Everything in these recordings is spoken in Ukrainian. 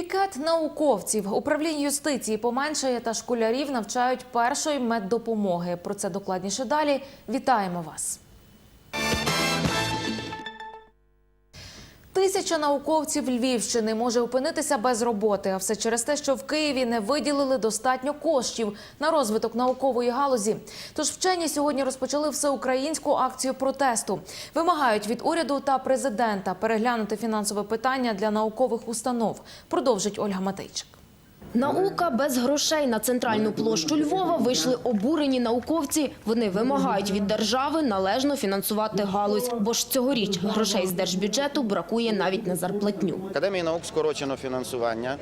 Пікет науковців управління юстиції поменшає та школярів навчають першої меддопомоги. Про це докладніше далі. Вітаємо вас. Тисяча науковців Львівщини може опинитися без роботи, а все через те, що в Києві не виділили достатньо коштів на розвиток наукової галузі. Тож вчені сьогодні розпочали всеукраїнську акцію протесту. Вимагають від уряду та президента переглянути фінансове питання для наукових установ. Продовжить Ольга Матейчик. Наука без грошей на центральну площу Львова вийшли обурені науковці. Вони вимагають від держави належно фінансувати галузь, бо ж цьогоріч грошей з держбюджету бракує навіть на зарплатню. Академії наук скорочено фінансування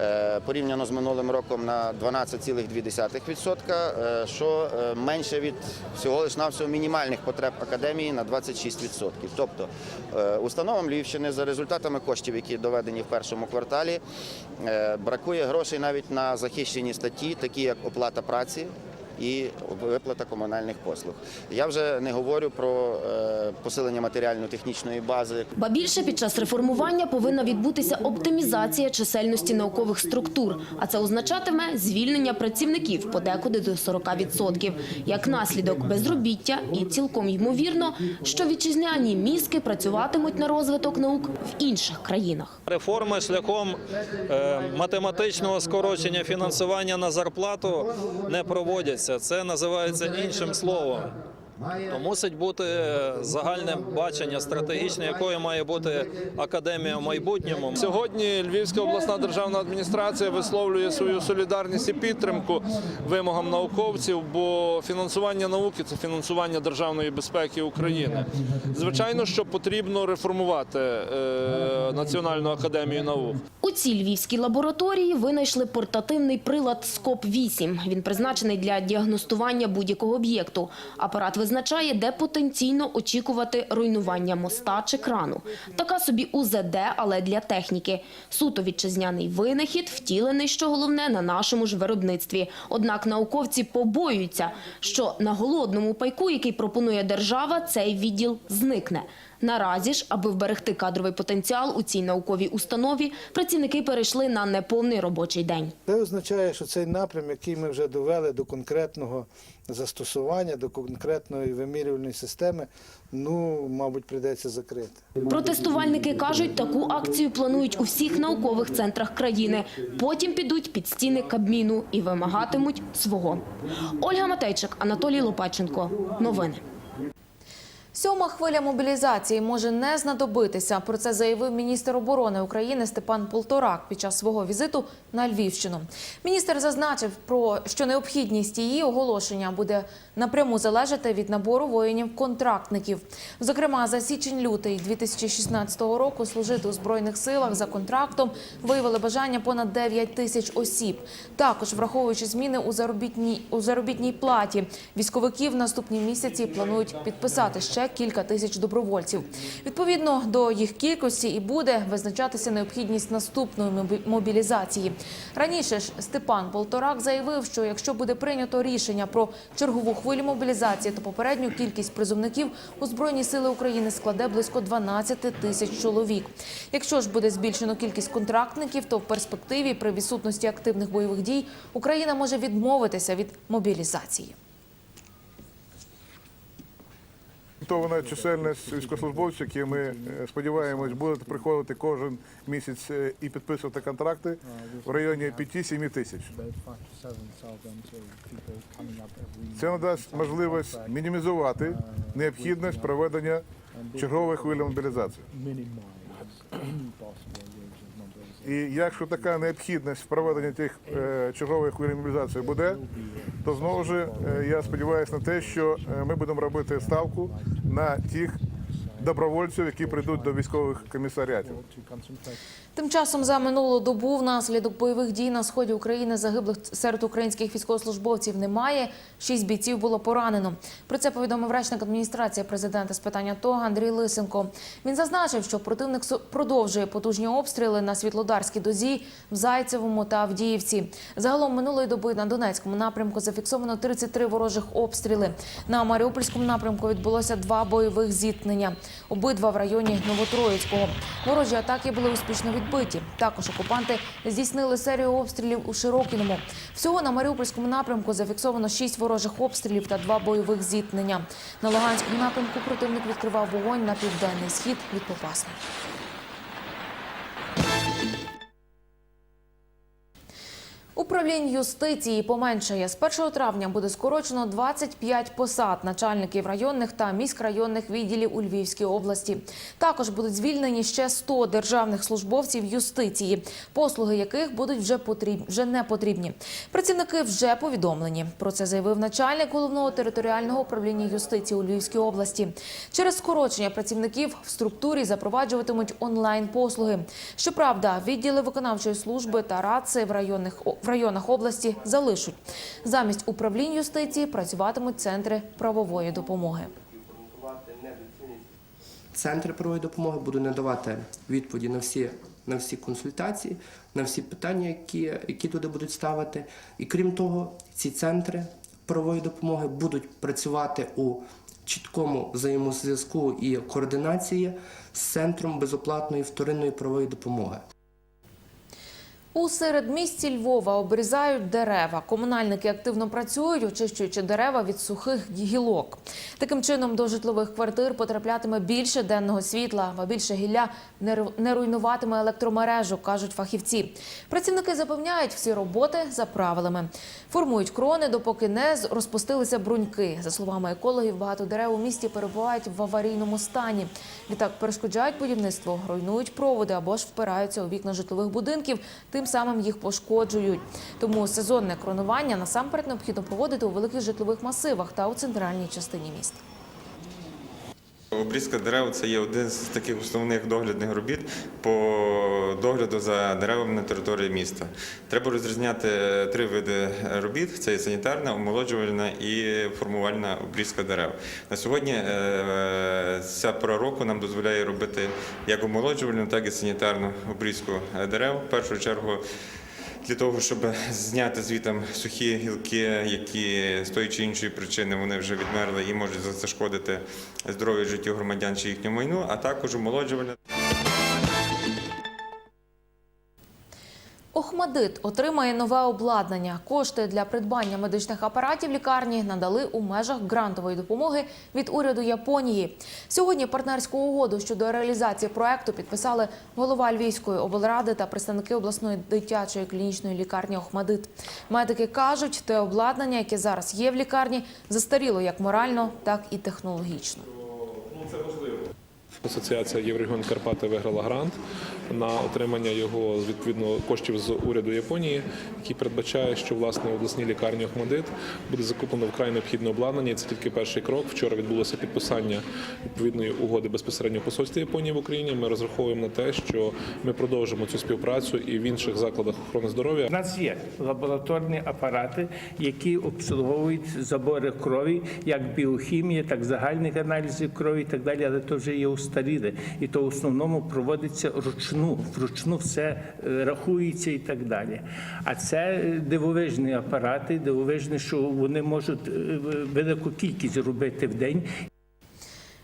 е, порівняно з минулим роком на 12,2%, е, що е, менше від всього лиш навсього мінімальних потреб академії на 26%. Тобто установам Львівщини за результатами коштів, які доведені в першому кварталі, бракує грошей навіть на захищені статті, такі як оплата праці. І виплата комунальних послуг. Я вже не говорю про е, посилення матеріально-технічної бази, Ба більше під час реформування повинна відбутися оптимізація чисельності наукових структур, а це означатиме звільнення працівників подекуди до 40%. Як наслідок безробіття і цілком ймовірно, що вітчизняні мізки працюватимуть на розвиток наук в інших країнах. Реформи шляхом е, математичного скорочення фінансування на зарплату не проводяться. Це називається іншим словом. То мусить бути загальне бачення стратегічне, якою має бути академія в майбутньому. Сьогодні Львівська обласна державна адміністрація висловлює свою солідарність і підтримку вимогам науковців, бо фінансування науки це фінансування державної безпеки України. Звичайно, що потрібно реформувати е, Національну академію наук. У цій львівській лабораторії винайшли портативний прилад СКОП-8. Він призначений для діагностування будь-якого об'єкту. Апарат визначає, де потенційно очікувати руйнування моста чи крану. Така собі УЗД, але для техніки. Суто вітчизняний винахід, втілений, що головне, на нашому ж виробництві. Однак науковці побоюються, що на голодному пайку, який пропонує держава, цей відділ зникне. Наразі ж, аби вберегти кадровий потенціал у цій науковій установі, працівники перейшли на неповний робочий день. Це означає, що цей напрям, який ми вже довели до конкретного застосування, до конкретної вимірювальної системи, ну, мабуть, прийдеться закрити. Протестувальники кажуть, таку акцію планують у всіх наукових центрах країни. Потім підуть під стіни Кабміну і вимагатимуть свого. Ольга Матейчик, Анатолій Лопаченко. Новини. Сьома хвиля мобілізації може не знадобитися. Про це заявив міністр оборони України Степан Полторак під час свого візиту на Львівщину. Міністр зазначив, про що необхідність її оголошення буде напряму залежати від набору воїнів-контрактників. Зокрема, за січень-лютий 2016 року служити у збройних силах за контрактом виявили бажання понад 9 тисяч осіб. Також враховуючи зміни у заробітній у заробітній платі, військовиків наступні місяці планують підписати ще кілька тисяч добровольців. Відповідно до їх кількості і буде визначатися необхідність наступної мобілізації. Раніше ж Степан Полторак заявив, що якщо буде прийнято рішення про чергову хвилю мобілізації, то попередню кількість призовників у збройні сили України складе близько 12 тисяч чоловік. Якщо ж буде збільшено кількість контрактників, то в перспективі при відсутності активних бойових дій Україна може відмовитися від мобілізації. Орієнтована чисельність військовослужбовців, які ми е, сподіваємось, будуть приходити кожен місяць е, і підписувати контракти в районі 5-7 тисяч. Це надасть можливість мінімізувати необхідність проведення чергових хвилі мобілізації. І якщо така необхідність в проведенні тих е, чергових хвилі мобілізації буде, то знову ж е, я сподіваюся на те, що е, ми будемо робити ставку на тих добровольців, які прийдуть до військових комісаріатів. Тим часом за минулу добу внаслідок бойових дій на сході України загиблих серед українських військовослужбовців немає. Шість бійців було поранено. Про це повідомив речник адміністрації президента з питання АТО Андрій Лисенко. Він зазначив, що противник продовжує потужні обстріли на Світлодарській дозі, в Зайцевому та Авдіївці. Загалом минулої доби на Донецькому напрямку зафіксовано 33 ворожих обстріли. На Маріупольському напрямку відбулося два бойових зіткнення. Обидва в районі Новотроїцького. Ворожі атаки були успішно відбиті. Також окупанти здійснили серію обстрілів у Широкіному. Всього на Маріупольському напрямку зафіксовано шість ворожих обстрілів та два бойових зіткнення. На Луганському напрямку противник відкривав вогонь на південний схід від Попасної. Управлінь юстиції поменшає. З 1 травня буде скорочено 25 посад начальників районних та міськрайонних відділів у Львівській області. Також будуть звільнені ще 100 державних службовців юстиції, послуги яких будуть вже потрібні, вже не потрібні. Працівники вже повідомлені. Про це заявив начальник головного територіального управління юстиції у Львівській області. Через скорочення працівників в структурі запроваджуватимуть онлайн послуги. Щоправда, відділи виконавчої служби та раци в районних в районах області залишать. Замість управлінь юстиції працюватимуть центри правової допомоги. Центри правової допомоги будуть надавати відповіді на всі, на всі консультації, на всі питання, які, які туди будуть ставити. І крім того, ці центри правової допомоги будуть працювати у чіткому взаємозв'язку і координації з центром безоплатної вторинної правової допомоги. У середмісті Львова обрізають дерева. Комунальники активно працюють, очищуючи дерева від сухих гілок. Таким чином до житлових квартир потраплятиме більше денного світла, а більше гілля не руйнуватиме електромережу, кажуть фахівці. Працівники запевняють, всі роботи за правилами. Формують крони, допоки не розпустилися бруньки. За словами екологів, багато дерев у місті перебувають в аварійному стані. Відтак перешкоджають будівництво, руйнують проводи або ж впираються у вікна житлових будинків, самим їх пошкоджують. Тому сезонне кронування насамперед необхідно проводити у великих житлових масивах та у центральній частині міста. Обрізка дерев це є один з таких основних доглядних робіт по догляду за деревами на території міста. Треба розрізняти три види робіт: це є санітарна, омолоджувальна і формувальна обрізка дерев. На сьогодні е, ця пора року нам дозволяє робити як омолоджувальну, так і санітарну обрізку дерев. В першу чергу для того, щоб зняти звітом сухі гілки, які з тої чи іншої причини вони вже відмерли і можуть зашкодити здоров'ю життю громадян чи їхньому майну, а також омолоджувальне. Охмадит отримає нове обладнання. Кошти для придбання медичних апаратів лікарні надали у межах грантової допомоги від уряду Японії. Сьогодні партнерську угоду щодо реалізації проекту підписали голова Львівської облради та представники обласної дитячої клінічної лікарні Охмадит. Медики кажуть, те обладнання, яке зараз є в лікарні, застаріло як морально, так і технологічно. Асоціація Єврегіон Карпати виграла грант на отримання його з відповідно коштів з уряду Японії, який передбачає, що власне в обласній лікарні Охмадит буде закуплено вкрай необхідне обладнання. Це тільки перший крок. Вчора відбулося підписання відповідної угоди безпосередньо в посольстві Японії в Україні. Ми розраховуємо на те, що ми продовжимо цю співпрацю і в інших закладах охорони здоров'я. У нас є лабораторні апарати, які обслуговують забори крові, як біохімія, так загальних аналізів крові і так далі, але то вже є устаріле. І то в основному проводиться ручну, вручну все е, рахується і так далі. А це е, дивовижні апарати, дивовижні, що вони можуть е, велику кількість робити в день.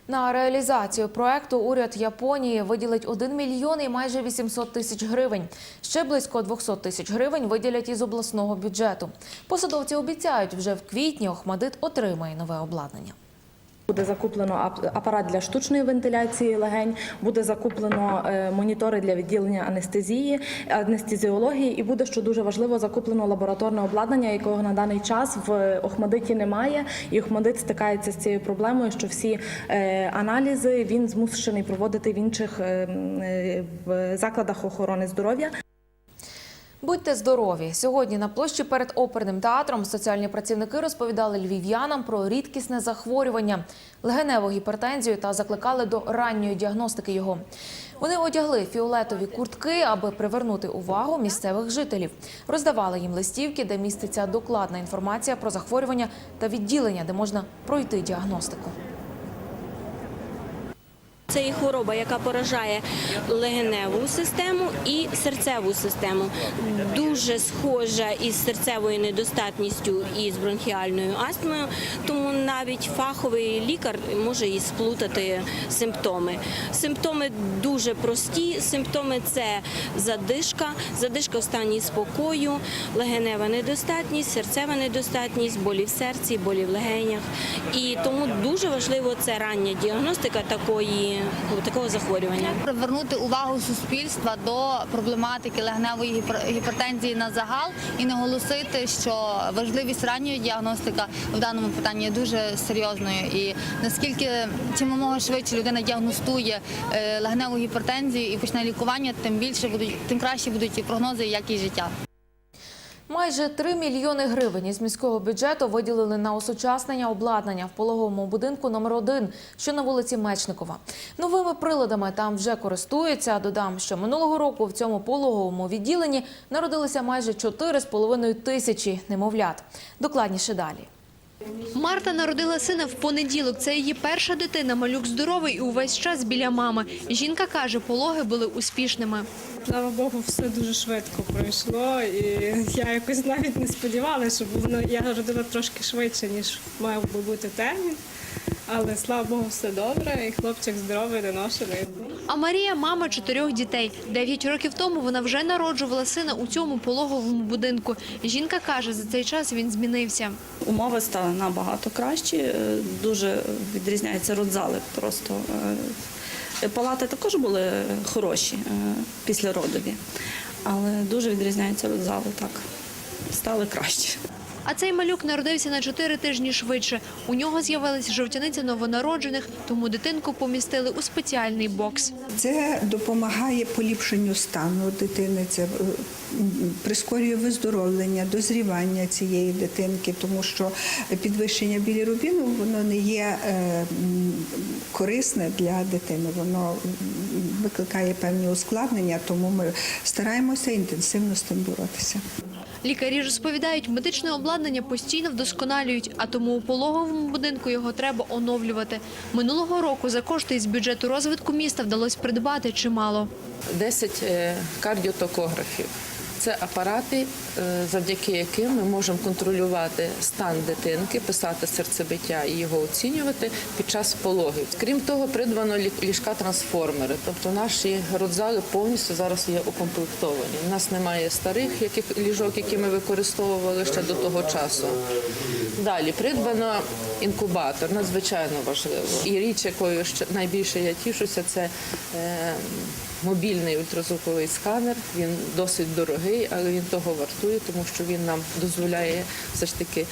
На реалізацію проекту уряд Японії виділить 1 мільйон і майже 800 тисяч гривень. Ще близько 200 тисяч гривень виділять із обласного бюджету. Посадовці обіцяють, вже в квітні Охмадит отримає нове обладнання. Буде закуплено ап- апарат для штучної вентиляції легень, буде закуплено е, монітори для відділення анестезії, анестезіології, і буде, що дуже важливо, закуплено лабораторне обладнання, якого на даний час в Охмадиті немає. І Охмадит стикається з цією проблемою, що всі е, аналізи він змушений проводити в інших е, закладах охорони здоров'я. Будьте здорові! Сьогодні на площі перед оперним театром соціальні працівники розповідали львів'янам про рідкісне захворювання, легеневу гіпертензію та закликали до ранньої діагностики його. Вони одягли фіолетові куртки, аби привернути увагу місцевих жителів. Роздавали їм листівки, де міститься докладна інформація про захворювання та відділення, де можна пройти діагностику. Це є хвороба, яка поражає легеневу систему і серцеву систему. Дуже схожа із серцевою недостатністю і з бронхіальною астмою, тому навіть фаховий лікар може і сплутати симптоми. Симптоми дуже прості. Симптоми це задишка, задишка в стані спокою, легенева недостатність, серцева недостатність, болі в серці, болі в легенях. І тому дуже важливо це рання діагностика такої, такого захворювання. привернути увагу суспільства до проблематики легневої гіпертензії на загал і наголосити, що важливість ранньої діагностики в даному питанні є дуже серйозною. І наскільки чим мого швидше людина діагностує е, легневу гіпертензію і почне лікування, тим більше будуть, тим краще будуть і прогнози, і якість життя. Майже 3 мільйони гривень із міського бюджету виділили на осучаснення обладнання в пологовому будинку номер 1 що на вулиці Мечникова. Новими приладами там вже користуються. Додам, що минулого року в цьому пологовому відділенні народилися майже 4,5 тисячі немовлят. Докладніше далі. Марта народила сина в понеділок. Це її перша дитина. Малюк здоровий і увесь час біля мами. Жінка каже, пологи були успішними. Слава Богу, все дуже швидко пройшло, і я якось навіть не сподівалася, що воно я родила трошки швидше, ніж мав би бути термін. Але слава Богу, все добре, і хлопчик здоровий, доношений. А Марія – мама чотирьох дітей. Дев'ять років тому вона вже народжувала сина у цьому пологовому будинку. Жінка каже, за цей час він змінився. Умови стали набагато кращі, е, дуже відрізняється родзали просто. Палати також були хороші е, після родові, але дуже відрізняються зали так. Стали краще. А цей малюк народився на чотири тижні швидше. У нього з'явилася жовтяниця новонароджених, тому дитинку помістили у спеціальний бокс. Це допомагає поліпшенню стану дитини, це е, прискорює виздоровлення, дозрівання цієї дитинки, тому що підвищення білірубіну воно не є е, корисне для дитини, воно викликає певні ускладнення, тому ми стараємося інтенсивно з тим боротися. Лікарі розповідають, медичне обладнання постійно вдосконалюють, а тому у пологовому будинку його треба оновлювати. Минулого року за кошти із бюджету розвитку міста вдалося придбати чимало. 10 е, кардіотокографів. Це апарати, е, завдяки яким ми можемо контролювати стан дитинки, писати серцебиття і його оцінювати під час пологів. Крім того, придбано ліжка-трансформери. Тобто наші родзали повністю зараз є укомплектовані. У нас немає старих яких ліжок, які ми використовували ще до того часу. Далі придбано інкубатор, надзвичайно важливо. І річ, якою найбільше я тішуся, це е, мобільний ультразвуковий сканер. Він досить дорогий, але він того вартує, тому що він нам дозволяє все ж таки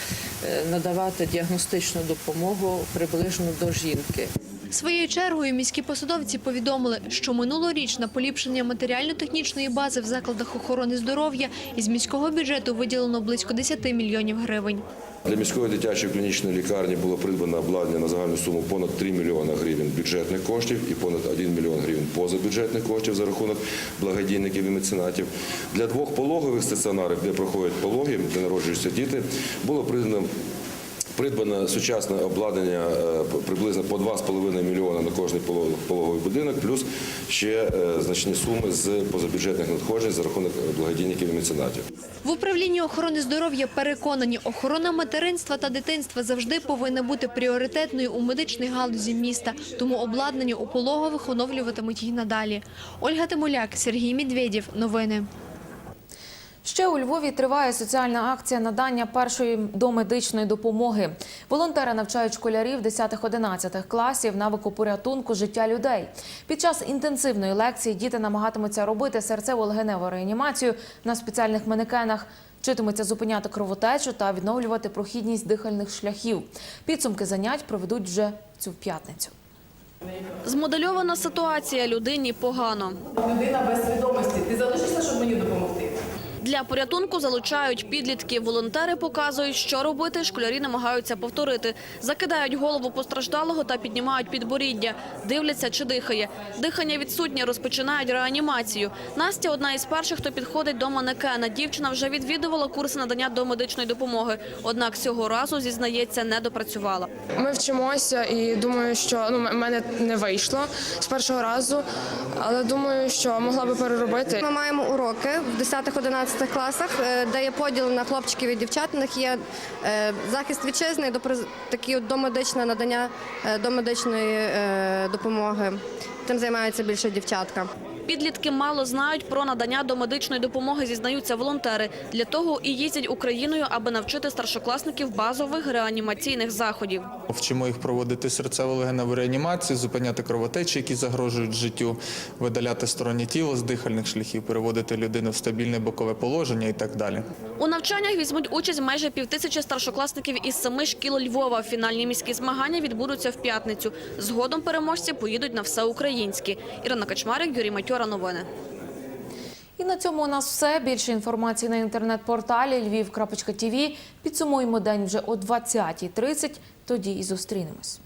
е, надавати діагностичну допомогу приближно до жінки. Своєю чергою міські посадовці повідомили, що минулоріч на поліпшення матеріально-технічної бази в закладах охорони здоров'я із міського бюджету виділено близько 10 мільйонів гривень. Для міської дитячої клінічної лікарні було придбано обладнання на загальну суму понад 3 мільйони гривень бюджетних коштів і понад 1 мільйон гривень позабюджетних коштів за рахунок благодійників і меценатів. Для двох пологових стаціонарів, де проходять пологи, де народжуються діти, було придбано Придбано сучасне обладнання е, приблизно по 2,5 мільйона на кожний поло- пологовий будинок, плюс ще е, значні суми з позабюджетних надходжень за рахунок благодійників і меценатів. В управлінні охорони здоров'я переконані, охорона материнства та дитинства завжди повинна бути пріоритетною у медичній галузі міста, тому обладнання у пологових оновлюватимуть і надалі. Ольга Тимуляк, Сергій Медведєв. Новини. Ще у Львові триває соціальна акція надання першої домедичної допомоги. Волонтери навчають школярів 10-11 класів навику порятунку життя людей. Під час інтенсивної лекції діти намагатимуться робити серцево-легеневу реанімацію на спеціальних манекенах, вчитимуться зупиняти кровотечу та відновлювати прохідність дихальних шляхів. Підсумки занять проведуть вже цю п'ятницю. Змодельована ситуація людині погано. Людина без свідомості. Ти залишишся, щоб мені допомогти? Для порятунку залучають підлітків. Волонтери показують, що робити. Школярі намагаються повторити. Закидають голову постраждалого та піднімають підборіддя. Дивляться, чи дихає. Дихання відсутнє, розпочинають реанімацію. Настя одна із перших, хто підходить до манекена. Дівчина вже відвідувала курси надання домедичної допомоги. Однак цього разу, зізнається, не допрацювала. Ми вчимося і думаю, що ну, в мене не вийшло з першого разу, але думаю, що могла би переробити. Ми маємо уроки в 10-11 класах, е, де є поділ на хлопчиків і дівчат. У них є е, захист вітчизни, такі домедичне надання е, домедичної допомоги. Тим займаються більше дівчатка. Підлітки мало знають про надання домедичної допомоги, зізнаються волонтери. Для того і їздять Україною, аби навчити старшокласників базових реанімаційних заходів. Вчимо їх проводити серцево-легеневу реанімацію, зупиняти кровотечі, які загрожують життю, видаляти стороннє тіло з дихальних шляхів, переводити людину в стабільне бокове положення і так далі. У навчаннях візьмуть участь майже півтисячі старшокласників із семи шкіл Львова. Фінальні міські змагання відбудуться в п'ятницю. Згодом переможці поїдуть на всеукраїнські. Ірина Качмарик, Юрій Матьора. Новини. І на цьому у нас все. Більше інформації на інтернет-порталі Львів.тв. Підсумуємо день вже о 20.30. Тоді і зустрінемось.